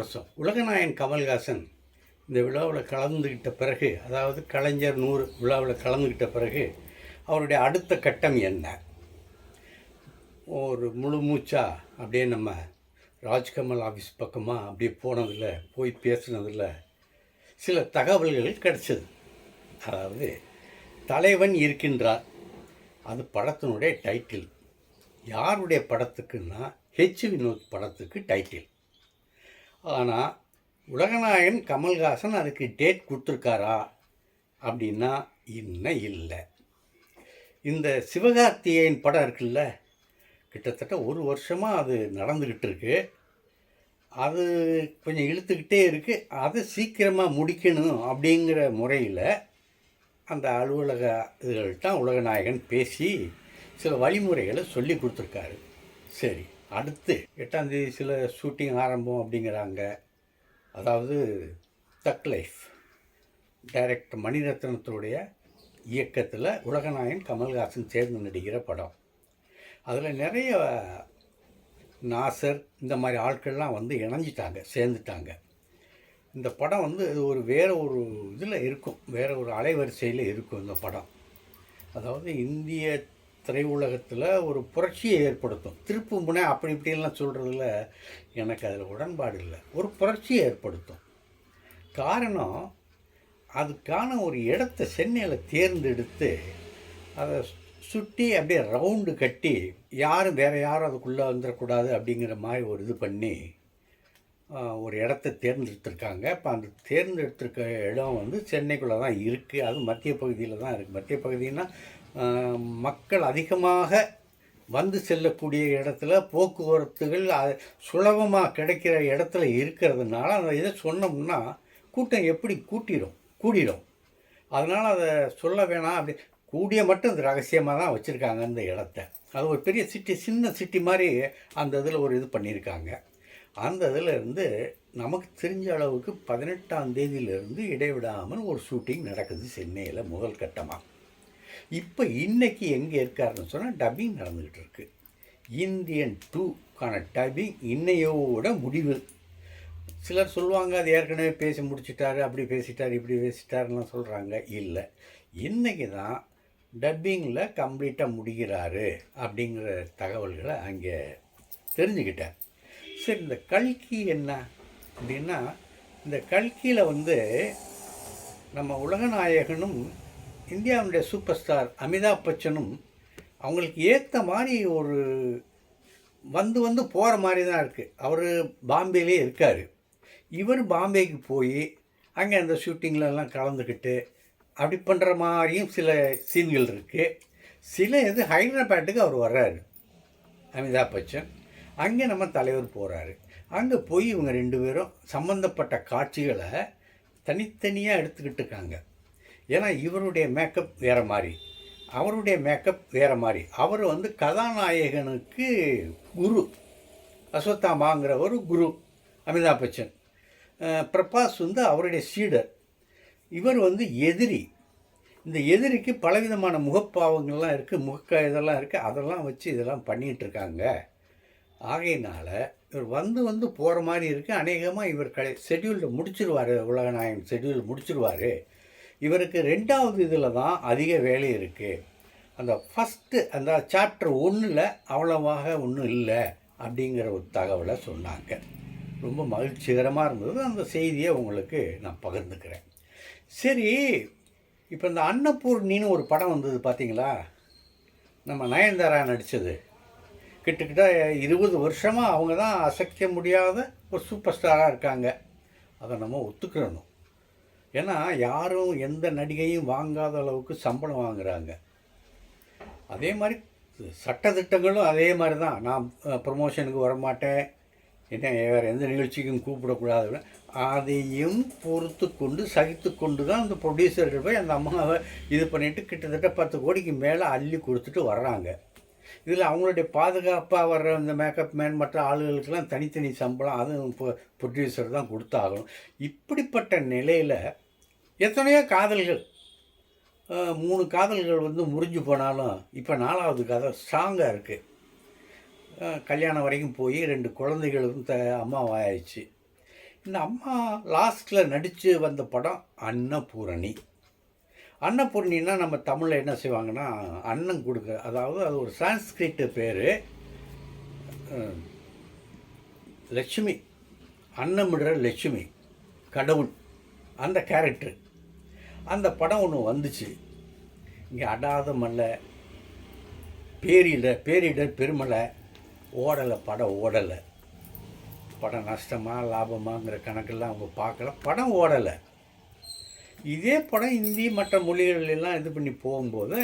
முரசம் உலகநாயன் கமல்ஹாசன் இந்த விழாவில் கலந்துக்கிட்ட பிறகு அதாவது கலைஞர் நூறு விழாவில் கலந்துக்கிட்ட பிறகு அவருடைய அடுத்த கட்டம் என்ன? ஒரு முழு மூச்சா அப்படியே நம்ம ராஜ்கமல் ஆஃபீஸ் பக்கமாக அப்படியே போனதில் போய் பேசினதில் சில தகவல்கள் கிடச்சிது. அதாவது தலைவன் இருக்கின்றார். அது படத்தினுடைய டைட்டில். யாருடைய படத்துக்குன்னா ஹெச் வினோத் படத்துக்கு டைட்டில். ஆனால் உலகநாயகன் கமல்ஹாசன் அதுக்கு டேட் கொடுத்துருக்காரா அப்படின்னா இன்னும் இல்லை. இந்த சிவகார்த்திகேயன் படம் இருக்குல்ல கிட்டத்தட்ட ஒரு வருஷமாக அது நடந்துக்கிட்டு இருக்கு. அது கொஞ்சம் இழுத்துக்கிட்டே இருக்குது அதை சீக்கிரமாக முடிக்கணும் அப்படிங்கிற முறையில் அந்த அலுவலக இதுகள்கிட்ட உலகநாயகன் பேசி சில வழிமுறைகளை சொல்லி கொடுத்துருக்காரு. சரி. அடுத்து எட்டாந்தேதி சில ஷூட்டிங் ஆரம்பம் அப்படிங்கிறாங்க. அதாவது தக் லைஃப். டைரக்டர் மணிரத்னத்துடைய இயக்கத்தில் உலகநாயன் கமல்ஹாசன் சேர்ந்து நடிக்கிற படம். அதில் நிறைய நாசர் இந்த மாதிரி ஆட்கள்லாம் வந்து இணைஞ்சிட்டாங்க சேர்ந்துட்டாங்க. இந்த படம் வந்து இது ஒரு வேறு ஒரு இதில் இருக்கும் வேறு ஒரு அலைவரிசையில் இருக்கும் இந்த படம். அதாவது இந்திய திரையுலகத்தில் ஒரு புரட்சியை ஏற்படுத்தும். திருப்பு முனை அப்படி இப்படிலாம் சொல்கிறதுல எனக்கு அதில் உடன்பாடு இல்லை. ஒரு புரட்சியை ஏற்படுத்தும். காரணம் அதுக்கான ஒரு இடத்த சென்னையில் தேர்ந்தெடுத்து அதை சுற்றி அப்படியே ரவுண்டு கட்டி யாரும் வேறு யாரும் அதுக்குள்ளே வந்துடக்கூடாது அப்படிங்கிற மாதிரி ஒரு இது பண்ணி ஒரு இடத்த தேர்ந்தெடுத்திருக்காங்க. இப்போ அந்த தேர்ந்தெடுத்திருக்க இடம் வந்து சென்னைக்குள்ளே தான் இருக்குது அது மத்திய பகுதியில் தான் இருக்குது மத்திய பகுதின்னா மக்கள் அதிகமாக வந்து செல்லக்கூடிய இடத்துல போக்குவரத்துகள் அது சுலபமாக கிடைக்கிற இடத்துல இருக்கிறதுனால அந்த இதை சொன்னோம்னா கூட்டம் எப்படி கூட்டிடும் கூடிடும் அதனால் அதை சொல்ல வேணாம். அப்படி கூடிய மட்டும் அது ரகசியமாக தான் வச்சுருக்காங்க அந்த இடத்த. அது ஒரு பெரிய சிட்டி சின்ன சிட்டி மாதிரி அந்த இதில் ஒரு இது பண்ணியிருக்காங்க. அந்த இதில் இருந்து நமக்கு தெரிஞ்ச அளவுக்கு பதினெட்டாம் தேதியிலிருந்து இடைவிடாமல் ஒரு ஷூட்டிங் நடக்குது சென்னையில் முதல் கட்டமாக இப்போ இன்றைக்கி எங்கே இருக்காருன்னு சொன்னால் டப்பிங் நடந்துக்கிட்டு இருக்கு இந்தியன் டூக்கான டப்பிங் இன்னையோட முடிவு. சிலர் சொல்லுவாங்க அது ஏற்கனவே பேசி முடிச்சிட்டாரு அப்படி பேசிட்டார் இப்படி பேசிட்டாருலாம் சொல்கிறாங்க இல்லை. இன்றைக்கி தான் டப்பிங்கில் கம்ப்ளீட்டாக முடிகிறாரு அப்படிங்கிற தகவல்களை அங்கே தெரிஞ்சுக்கிட்டேன் சரி இந்த கல்கி என்ன அப்படின்னா இந்த கல்கியில் வந்து நம்ம உலகநாயகனும் இந்தியாவுடைய சூப்பர் ஸ்டார் அமிதாப் பச்சனும் அவங்களுக்கு ஏற்ற மாதிரி ஒரு வந்து வந்து போகிற மாதிரி தான் இருக்குது அவர் பாம்பேலே இருக்கார். இவர் பாம்பேக்கு போய் அங்கே அந்த ஷூட்டிங்லலாம் கலந்துக்கிட்டு அப்படி பண்ணுற மாதிரியும் சில சீன்கள் இருக்குது சில இது ஹைதராபாத்துக்கு அவர் வர்றாரு அமிதாப் பச்சன். அங்கே நம்ம தலைவர் போகிறாரு அங்கே போய் இவங்க ரெண்டு பேரும் சம்மந்தப்பட்ட காட்சிகளை தனித்தனியாக எடுத்துக்கிட்டு இருக்காங்க. ஏன்னா இவருடைய மேக்கப் வேறு மாதிரி. அவருடைய மேக்கப் வேறு மாதிரி. அவர் வந்து கதாநாயகனுக்கு குரு. அஸ்வத்தாமாங்கிறவர் குரு அமிதாப் பச்சன். பிரபாஸ் வந்து அவருடைய சீடர். இவர் வந்து எதிரி. இந்த எதிரிக்கு பலவிதமான முகப்பாவங்கள்லாம் இருக்குது முக இதெல்லாம் இருக்குது அதெல்லாம் வச்சு இதெல்லாம் பண்ணிகிட்டு இருக்காங்க இவர் வந்து வந்து போகிற மாதிரி இருக்குது அநேகமாக இவர் கடை ஷெட்யூலில் முடிச்சிருவார். உலகநாயகன் ஷெட்யூல் முடிச்சிருவார். இவருக்கு ரெண்டாவது இதில் தான் அதிக வேலை இருக்குது அந்த ஃபஸ்ட்டு அந்த சாப்டர் ஒன்றில் அவ்வளவாக ஒன்றும் இல்லை அப்படிங்கிற ஒரு தகவலை சொன்னாங்க. ரொம்ப மகிழ்ச்சிகரமாக இருந்தது. அந்த செய்தியை உங்களுக்கு நான் பகிர்ந்துக்கிறேன். சரி இப்போ இந்த அன்னபூர்ணின்னு ஒரு படம் வந்தது பார்த்தீங்களா நம்ம நயன்தாரா நடித்தது கிட்டத்தட்ட இருபது வருஷமாக அவங்க தான் அசைக்க முடியாத ஒரு சூப்பர் ஸ்டாராக இருக்காங்க. அதை நம்ம ஒத்துக்கிறணும். ஏன்னா யாரும் எந்த நடிகையும் வாங்காத அளவுக்கு சம்பளம் வாங்குகிறாங்க அதே மாதிரி சட்டத்திட்டங்களும் அதே மாதிரி தான். நான் ப்ரொமோஷனுக்கு வரமாட்டேன். என்ன வேறு எந்த நிகழ்ச்சிக்கும் கூப்பிடக்கூடாது அதையும் பொறுத்து கொண்டு சகித்து கொண்டு தான் அந்த ப்ரொடியூசர்கள் போய் அந்த அம்மாவை இது பண்ணிவிட்டு கிட்டத்தட்ட பத்து கோடிக்கு மேலே அள்ளி கொடுத்துட்டு வர்றாங்க. இதில் அவங்களுடைய பாதுகாப்பாக வர்ற இந்த மேக்கப் மேன் மற்ற ஆளுகளுக்கெல்லாம் தனித்தனி சம்பளம் அதுவும் இப்போ ப்ரொடியூசர் தான் கொடுத்தாகணும். இப்படிப்பட்ட நிலையில் எத்தனையோ காதல்கள் மூணு காதல்கள் வந்து முறிஞ்சு போனாலும் இப்போ நாலாவது காதல் ஸ்ட்ராங்காக இருக்குது கல்யாணம் வரைக்கும் போய் ரெண்டு குழந்தைகளுக்கும் த அம்மாவாயிடுச்சு. இந்த அம்மா லாஸ்ட்டில் நடித்து வந்த படம் அன்னபூரணி. அன்னபூர்ணின்னா நம்ம தமிழில் என்ன செய்வாங்கன்னா அன்னம் கொடுக்க அதாவது அது ஒரு சான்ஸ்கிரிட்டு பேர். லட்சுமி. அன்னமிடுற லட்சுமி கடவுள் அந்த கேரக்டர். அந்த படம் ஒன்று வந்துச்சு. இங்கே அடாத மல்ல பேரிடர் பெருமலை ஓடலை படம் ஓடலை. படம் நஷ்டமா லாபமாங்கிற கணக்கெல்லாம் அவங்க பார்க்கல படம் ஓடலை. இதே படம் இந்தி மற்ற மொழிகளெல்லாம் இது பண்ணி போகும்போது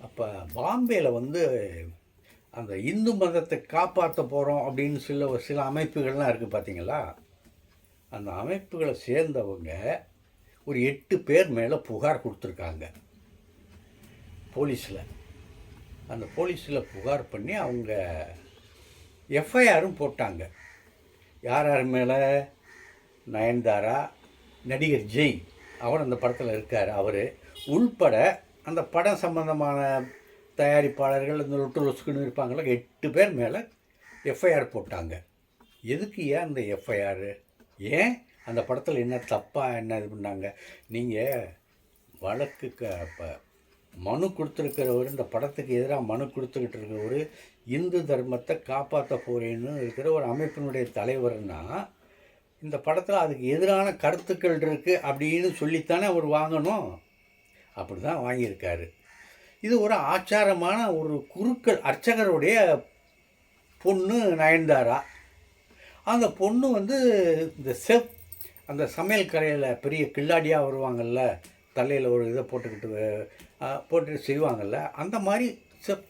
அப்போ பாம்பேயில் வந்து அந்த இந்து மதத்தை காப்பாற்ற போகிறோம் அப்படின்னு சில சில அமைப்புகள்லாம் இருக்குது பார்த்தீங்களா அந்த அமைப்புகளை சேர்ந்தவங்க ஒரு எட்டு பேர் மேலே புகார் கொடுத்துருக்காங்க. போலீஸில். அந்த போலீஸில் புகார் பண்ணி அவங்க எஃப்ஐஆரும் போட்டாங்க. யார் யார் மேலே? நயன்தாரா நடிகர் ஜெய் அவர் அந்த படத்தில் இருக்கார். அவர் உள்பட அந்த படம் சம்பந்தமான தயாரிப்பாளர்கள் இந்த லொட்டுலொசுக்குன்னு இருப்பாங்களா எட்டு பேர் மேலே எஃப்ஐஆர் போட்டாங்க. எதுக்கு ஏன் அந்த எஃப்ஐஆர் ஏன் அந்த படத்தில் என்ன தப்பாக என்ன இது பண்ணாங்க? நீங்கள் வழக்கு க இப்போ மனு கொடுத்துருக்கிறவர் இந்த படத்துக்கு எதிராக மனு கொடுத்துக்கிட்டு இருக்கிறவர் இந்து தர்மத்தை காப்பாற்ற போகிறேன்னு இருக்கிற ஒரு அமைப்பினுடைய தலைவர்னால் இந்த படத்தில் அதுக்கு எதிரான கருத்துக்கள் இருக்குது அப்படின்னு சொல்லித்தானே அவர் வாங்கணும்? அப்படி தான் வாங்கியிருக்காரு. இது ஒரு ஆச்சாரமான ஒரு குருக்கள் அர்ச்சகருடைய பொண்ணு நயன்தாரா. அந்த பொண்ணு வந்து இந்த செப் அந்த சமையல் கரையில் பெரிய கில்லாடியாக வருவாங்கல்ல தலையில் ஒரு இதை போட்டுக்கிட்டு போட்டு செய்வாங்கள்ல அந்த மாதிரி செப்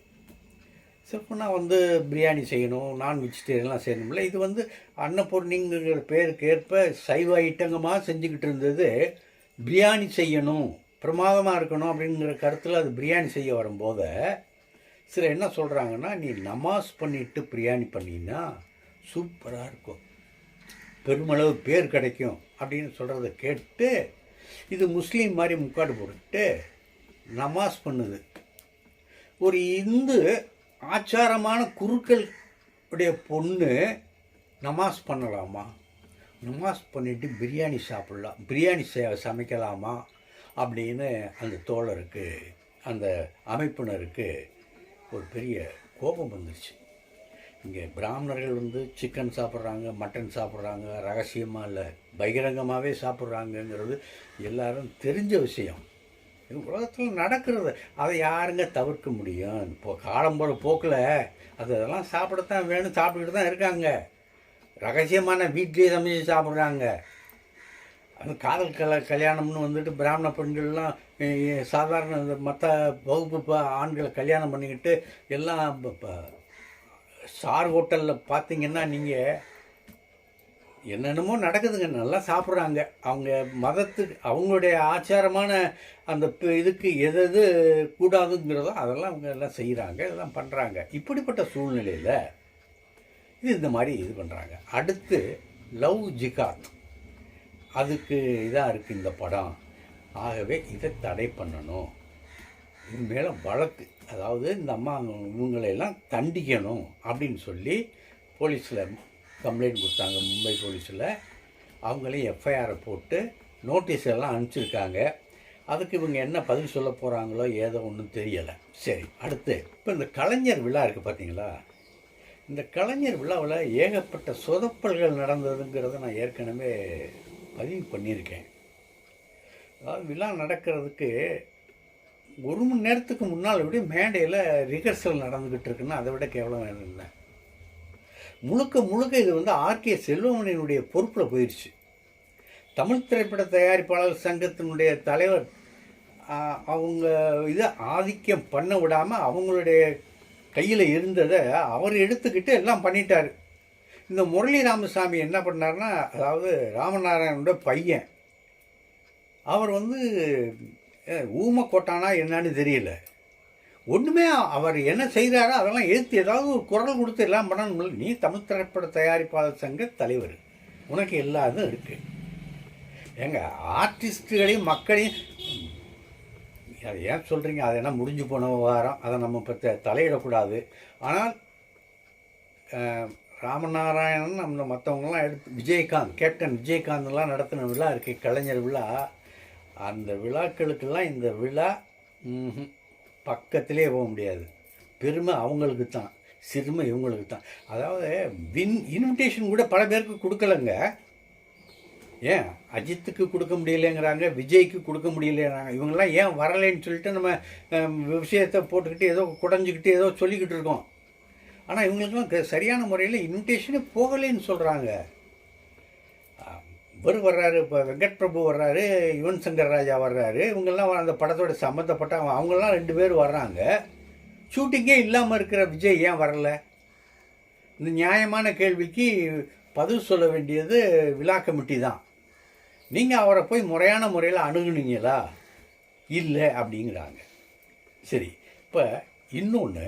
சிறப்புனா வந்து பிரியாணி செய்யணும் நான் வெஜிடேரியன்லாம் செய்யணும்ல. இது வந்து அன்னபூர்ணிங்கிற பேருக்கு ஏற்ப சைவ ஐட்டங்கமாக செஞ்சுக்கிட்டு இருந்தது. பிரியாணி செய்யணும் பிரமாதமாக இருக்கணும் அப்படிங்கிற கருத்தில் அது பிரியாணி செய்ய வரும்போது சில என்ன சொல்கிறாங்கன்னா நீ நமாஸ் பண்ணிட்டு பிரியாணி பண்ணினா சூப்பராக இருக்கும். பெருமளவு பேர் கிடைக்கும். அப்படின்னு சொல்கிறத கேட்டு இது முஸ்லீம் மாதிரி முக்காடு போட்டுட்டு நமாஸ் பண்ணுது. ஒரு இந்து ஆச்சாரமான குருக்களுடைய பொண்ணு நமாஸ் பண்ணலாமா? நமாஸ் பண்ணிட்டு பிரியாணி சாப்பிட்லாம். பிரியாணி செ- சமைக்கலாமா? அப்படின்னு அந்த தோழருக்கு அந்த அமைப்பினருக்கு ஒரு பெரிய கோபம் வந்துருச்சு. இங்கே பிராமணர்கள் வந்து சிக்கன் சாப்பிட்றாங்க மட்டன் சாப்பிட்றாங்க ரகசியமாக இல்லை பகிரங்கமாகவே சாப்பிட்றாங்கங்கிறது எல்லாரும் தெரிஞ்ச விஷயம். இது உலகத்தில் நடக்கிறது. அதை யாருங்க தவிர்க்க முடியும்? இப்போ காலம் போல போக்கில். அது அதெல்லாம் சாப்பிடத்தான் வேணும் சாப்பிட்டுக்கிட்டு தான் இருக்காங்க. ரகசியமான வீட்லேயே சமைச்சு சாப்பிட்றாங்க. அது காதல் கல கல்யாணம்னு வந்துட்டு பிராமண பெண்கள்லாம் சாதாரண மற்ற வகுப்பு ஆண்களை கல்யாணம் பண்ணிக்கிட்டு எல்லாம் சார் ஹோட்டலில் பார்த்தீங்கன்னா நீங்கள் என்னென்னமோ நடக்குதுங்க நல்லா சாப்பிட்றாங்க. அவங்க மதத்துக்கு அவங்களுடைய ஆச்சாரமான அந்த இதுக்கு எது எது கூடாதுங்கிறதோ அதெல்லாம் அவங்க எல்லாம் செய்கிறாங்க இதெல்லாம் பண்ணுறாங்க இப்படிப்பட்ட சூழ்நிலையில் இது இந்த மாதிரி இது பண்ணுறாங்க அடுத்து லவ் ஜிகாத். அதுக்கு இதாக இருக்குது இந்த படம். ஆகவே இதை தடை பண்ணணும். இது மேலே வழக்கு. அதாவது இந்த அம்மா இவங்களையெல்லாம் தண்டிக்கணும் அப்படின்னு சொல்லி போலீஸில் கம்ப்ளைண்ட் கொடுத்தாங்க மும்பை போலீஸில். அவங்களையும் எஃப்ஐஆரை போட்டு நோட்டீஸ் எல்லாம் அனுப்பிச்சிருக்காங்க. அதுக்கு இவங்க என்ன பதில் சொல்ல போகிறாங்களோ ஏதோ ஒன்றும் தெரியலை. சரி அடுத்து. இப்போ இந்த கலைஞர் விழா இருக்குது பார்த்தீங்களா? இந்த கலைஞர் விழாவில் ஏகப்பட்ட சொதப்பல்கள் நடந்ததுங்கிறத நான் ஏற்கனவே பதிவு பண்ணியிருக்கேன். அதாவது விழா நடக்கிறதுக்கு ஒரு மணி நேரத்துக்கு முன்னால் விட மேடையில் ரிஹர்சல் நடந்துக்கிட்டு இருக்குன்னா அதை விட கேவலம் வேணும் இல்லை. முழுக்க முழுக்க இது வந்து ஆர்கே செல்வமணியினுடைய பொறுப்பில் போயிடுச்சு. தமிழ் திரைப்பட தயாரிப்பாளர் சங்கத்தினுடைய தலைவர் அவங்க இதை ஆதிக்கம் பண்ண விடாமல் அவங்களுடைய கையில் இருந்ததை அவர் எடுத்துக்கிட்டு எல்லாம் பண்ணிட்டார். இந்த முரளி ராமசாமி என்ன பண்ணார்னா அதாவது ராமநாராயணோட பையன். அவர் வந்து ஊமக்கோட்டானா என்னன்னு தெரியல. ஒன்றுமே அவர் என்ன செய்கிறாரோ அதெல்லாம் எடுத்து ஏதாவது ஒரு குரல் கொடுத்து எல்லாம் பண்ணணும்ல. நீ தமிழ் திரைப்பட தயாரிப்பாளர் சங்க தலைவர். உனக்கு எல்லாதும் இருக்குது ஏங்க ஆர்டிஸ்ட்டுகளையும் மக்களையும் அதை ஏன் சொல்கிறீங்க அது என்ன முடிஞ்சு போன விவகாரம்? அதை நம்ம இப்போ தலையிடக்கூடாது. ஆனால் ராமநாராயணன் நம்ம மற்றவங்களாம் எடுத்து விஜயகாந்த் கேப்டன் விஜயகாந்த்லாம் நடத்தின விழா இருக்குது கலைஞர் விழா. அந்த விழாக்களுக்கெல்லாம் இந்த விழா ம்ஹும், பக்கத்திலே போக முடியாது. பெருமை அவங்களுக்கு தான் சிறுமை இவங்களுக்கு தான் அதாவது வின் இன்விடேஷன் கூட பல பேருக்கு கொடுக்கலங்க. ஏன்? அஜித்துக்கு கொடுக்க முடியலைங்கிறாங்க விஜய்க்கு கொடுக்க முடியலைங்கிறாங்க. இவங்கெல்லாம் ஏன் வரலைன்னு சொல்லிட்டு நம்ம விஷயத்தை போட்டுக்கிட்டு ஏதோ குடஞ்சிக்கிட்டு ஏதோ சொல்லிக்கிட்டு இருக்கோம். ஆனால் இவங்களுக்கெல்லாம் க- சரியான முறையில் இன்விடேஷனே போகலைன்னு சொல்கிறாங்க இவர் வர்றாரு இப்போ வெங்கட் பிரபு வர்றாரு யுவன் சங்கர் ராஜா வர்றாரு. இவங்கெல்லாம் அந்த படத்தோட சம்மந்தப்பட்ட அவங்கெல்லாம் ரெண்டு பேர் வர்றாங்க. ஷூட்டிங்கே இல்லாமல் இருக்கிற விஜய் ஏன் வரல? இந்த நியாயமான கேள்விக்கு பதில் சொல்ல வேண்டியது விழா கமிட்டி தான். நீங்கள் அவரை போய் முறையான முறையில் அணுகுனீங்களா? இல்லை அப்படிங்கிறாங்க. சரி இப்போ இன்னொன்று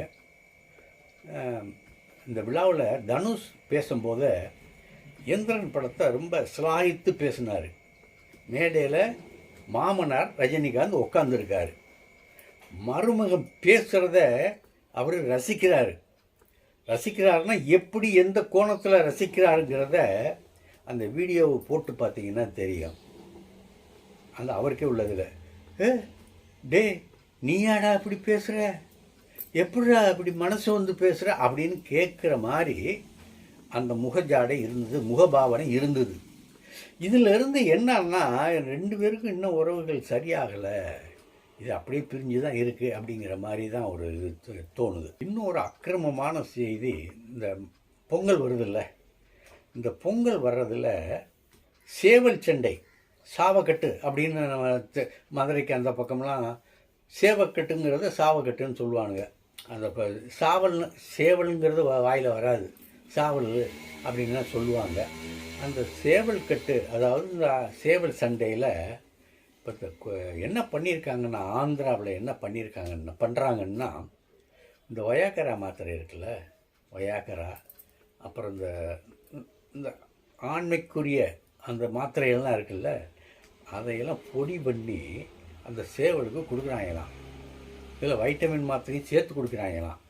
இந்த விழாவில் தனுஷ் பேசும்போது எந்திரன் படத்தை ரொம்ப சிலாயித்து பேசினார். மேடையில் மாமனார் ரஜினிகாந்த் உட்காந்துருக்காரு மருமகன் பேசுகிறத அவர் ரசிக்கிறார். ரசிக்கிறாருன்னா எப்படி எந்த கோணத்தில் ரசிக்கிறாருங்கிறத அந்த வீடியோவை போட்டு பார்த்தீங்கன்னா தெரியும். அந்த அவருக்கே உள்ளதில் ஏ டே நீயாடா இப்படி பேசுகிற எப்படிடா இப்படி மனசு வந்து பேசுகிற அப்படின்னு கேட்குற மாதிரி அந்த முகஜாடை இருந்தது முகபாவனை இருந்தது. இதிலிருந்து என்னன்னா ரெண்டு பேருக்கும் இன்னும் உறவுகள் சரியாகலை. இது அப்படியே பிரிஞ்சு தான் இருக்குது அப்படிங்கிற மாதிரி தான் ஒரு இது தோணுது. இன்னும் ஒரு அக்கிரமமான செய்தி இந்த பொங்கல் வருதில்ல. இந்த பொங்கல் வர்றதில் சேவல் சண்டை சாவக்கட்டு அப்படின்னு நம்ம மதுரைக்கு அந்த பக்கம்லாம் சேவக்கட்டுங்கிறத சாவக்கட்டுன்னு சொல்லுவானுங்க. அந்த சாவல் சாவல்னு சேவலுங்கிறது வாயில் வராது. சாவல் அப்படின்லாம் சொல்லுவாங்க. அந்த சேவல் கட்டு அதாவது இந்த சேவல் சண்டையில் இப்போ என்ன பண்ணியிருக்காங்கன்னா ஆந்திராவில் என்ன பண்ணியிருக்காங்கன்னா பண்ணுறாங்கன்னா இந்த ஒயாக்கரா மாத்திரை இருக்குல்ல ஒயாக்கரா அப்புறம் இந்த இந்த ஆண்மைக்குரிய அந்த மாத்திரைகள்லாம் இருக்குல்ல அதையெல்லாம் பொடி பண்ணி அந்த சேவலுக்கு கொடுக்குறாங்களாம். இதில் வைட்டமின் மாத்திரையும் சேர்த்து கொடுக்குறாங்களாம்.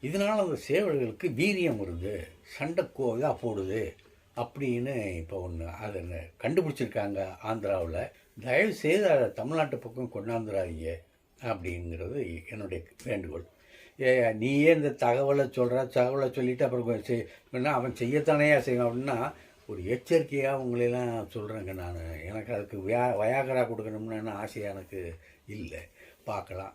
இதனால் அந்த சேவல்களுக்கு வீரியம் வருது. சண்டை கோ இதாக போடுது. அப்படின்னு இப்போ ஒன்று அதை கண்டுபிடிச்சிருக்காங்க ஆந்திராவில். தயவு செய்து அதை தமிழ்நாட்டு பக்கம் கொண்டாந்துடாதீங்க அப்படிங்கிறது என்னுடைய வேண்டுகோள். ஏ நீயே இந்த தகவலை சொல்கிற தகவலை சொல்லிவிட்டு அப்புறம் கொஞ்சம் செய். அவன் செய்யத்தானேயா செய்வான் அப்படின்னா ஒரு எச்சரிக்கையாக உங்களெல்லாம் சொல்கிறேங்க நான். எனக்கு அதுக்கு வியா வயாகரா கொடுக்கணும்னு ஆசையாக எனக்கு இல்லை. பார்க்கலாம்.